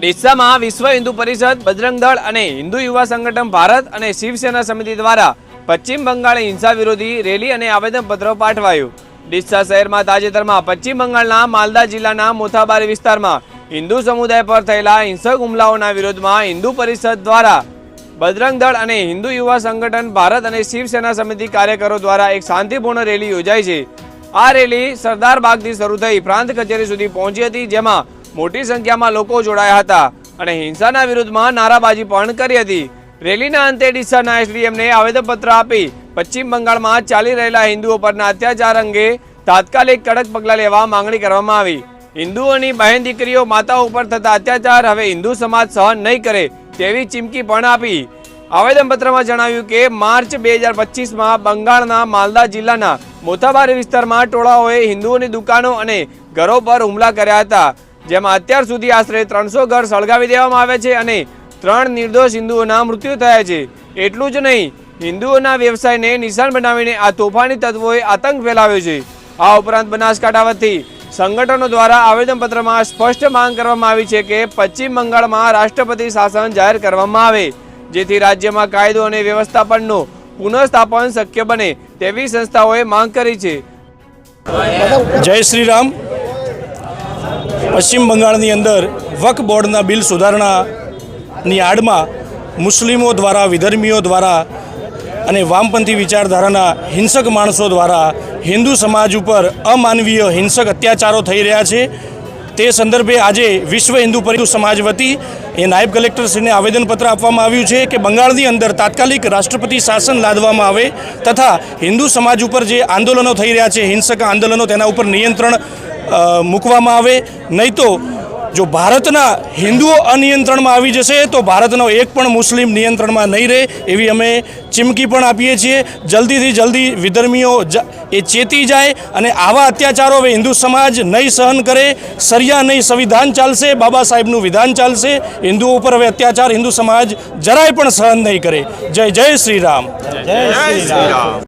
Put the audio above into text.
ડીસામાં વિશ્વ હિન્દુ પરિષદ, બજરંગ દળ અને હિન્દુ યુવા સંગઠન ભારત અને શિવસેના સમિતિ દ્વારા પશ્ચિમ બંગાળે હિંસા વિરોધી રેલી અને આવેદનપત્ર પાઠવાયું. ડીસા શહેરમાં તાજેતરમાં પશ્ચિમ બંગાળના માલદા જિલ્લાના મોથાબારી વિસ્તારમાં હિન્દુ સમુદાય પર થયેલા હિંસક હુમલાઓના વિરોધમાં હિન્દુ પરિષદ દ્વારા બજરંગ દળ અને હિન્દુ યુવા સંગઠન ભારત અને શિવસેના સમિતિ કાર્યકરો દ્વારા એક શાંતિપૂર્ણ રેલી યોજાઈ છે. આ રેલી સરદાર બાગથી શરૂ થઈ પ્રાંત કચેરી સુધી પહોંચી હતી, જેમાં મોટી સંખ્યામાં લોકો જોડાયા હતા અને હિંસાના વિરુદ્ધમાં નારાબાજી પણ કરી હતી. રેલીના અંતે ડીસાના એસડીએમને આવેદનપત્ર આપી પશ્ચિમ બંગાળમાં ચાલી રહેલા હિન્દુઓ પરના અત્યાચાર અંગે તાત્કાલિક કડક પગલાં લેવા માંગણી કરવામાં આવી. હિન્દુઓની બહેન દીકરીઓ માતાઓ ઉપર થતા અત્યાચાર હવે હિન્દુ સમાજ સહન નહીં કરે તેવી ચીમકી પણ આપી. આવેદનપત્રમાં જણાવ્યું કે માર્ચ બે હજાર પચીસમાં બંગાળના માલદા જિલ્લાના મોથાબારી વિસ્તારમાં ટોળાઓએ હિન્દુઓની દુકાનો અને ઘરો પર હુમલા કર્યા હતા. જેમાં અત્યાર સુધી આશરે ત્રણસો ઘર સળગાવી દેવામાં આવે છે અને ત્રણ નિર્દોષ હિન્દુઓના મૃત્યુ થયા છે. એટલું જ નહીં, હિન્દુઓના વ્યવસાયને નિશાન બનાવીને આ તોફાની તત્વોએ આતંક ફેલાવ્યો છે. આ ઉપરાંત બનાસકાંઠા વતી સંગઠનો દ્વારા આવેદનપત્રમાં સ્પષ્ટ માંગ કરવામાં આવી છે કે પશ્ચિમ બંગાળમાં રાષ્ટ્રપતિ શાસન જાહેર કરવામાં આવે, જેથી રાજ્યમાં કાયદો અને વ્યવસ્થાપનનું પુનઃસ્થાપન શક્ય બને તેવી સંસ્થાઓએ માંગ કરી છે. જય શ્રી રામ પશ્ચિમ બંગાળની અંદર વક બોર્ડના બિલ સુધારણાની આડમાં મુસ્લિમો દ્વારા, વિધર્મીઓ દ્વારા અને વામપંથી વિચારધારાના હિંસક માણસો દ્વારા હિન્દુ સમાજ ઉપર અમાનવીય હિંસક અત્યાચારો થઈ રહ્યા છે. તે સંદર્ભે આજે વિશ્વ હિન્દુ પરિષદ સમાજ વતી એ નાયબ કલેક્ટરશ્રીને આવેદનપત્ર આપવામાં આવ્યું છે કે બંગાળની અંદર તાત્કાલિક રાષ્ટ્રપતિ શાસન લાદવામાં આવે તથા હિન્દુ સમાજ ઉપર જે આંદોલનો થઈ રહ્યા છે, હિંસક આંદોલનો તેના ઉપર નિયંત્રણ મૂકવામાં આવે. નહીં તો જો ભારતના હિન્દુઓ અનિયંત્રણમાં આવી જશે, તો ભારતનો એક પણ મુસ્લિમ નિયંત્રણમાં નહીં રહે, એવી અમે ચીમકી પણ આપીએ છીએ. જલ્દીથી જલ્દી વિધર્મીઓ એ ચેતી જાય અને આવા અત્યાચારો હવે હિન્દુ સમાજ નહીં સહન કરે, સરિયા નહીં સંવિધાન ચાલશે, બાબા સાહેબનું વિધાન ચાલશે. હિન્દુઓ ઉપર હવે અત્યાચાર હિન્દુ સમાજ જરાય પણ સહન નહીં કરે. જય જય શ્રી રામ. જય શ્રી રામ.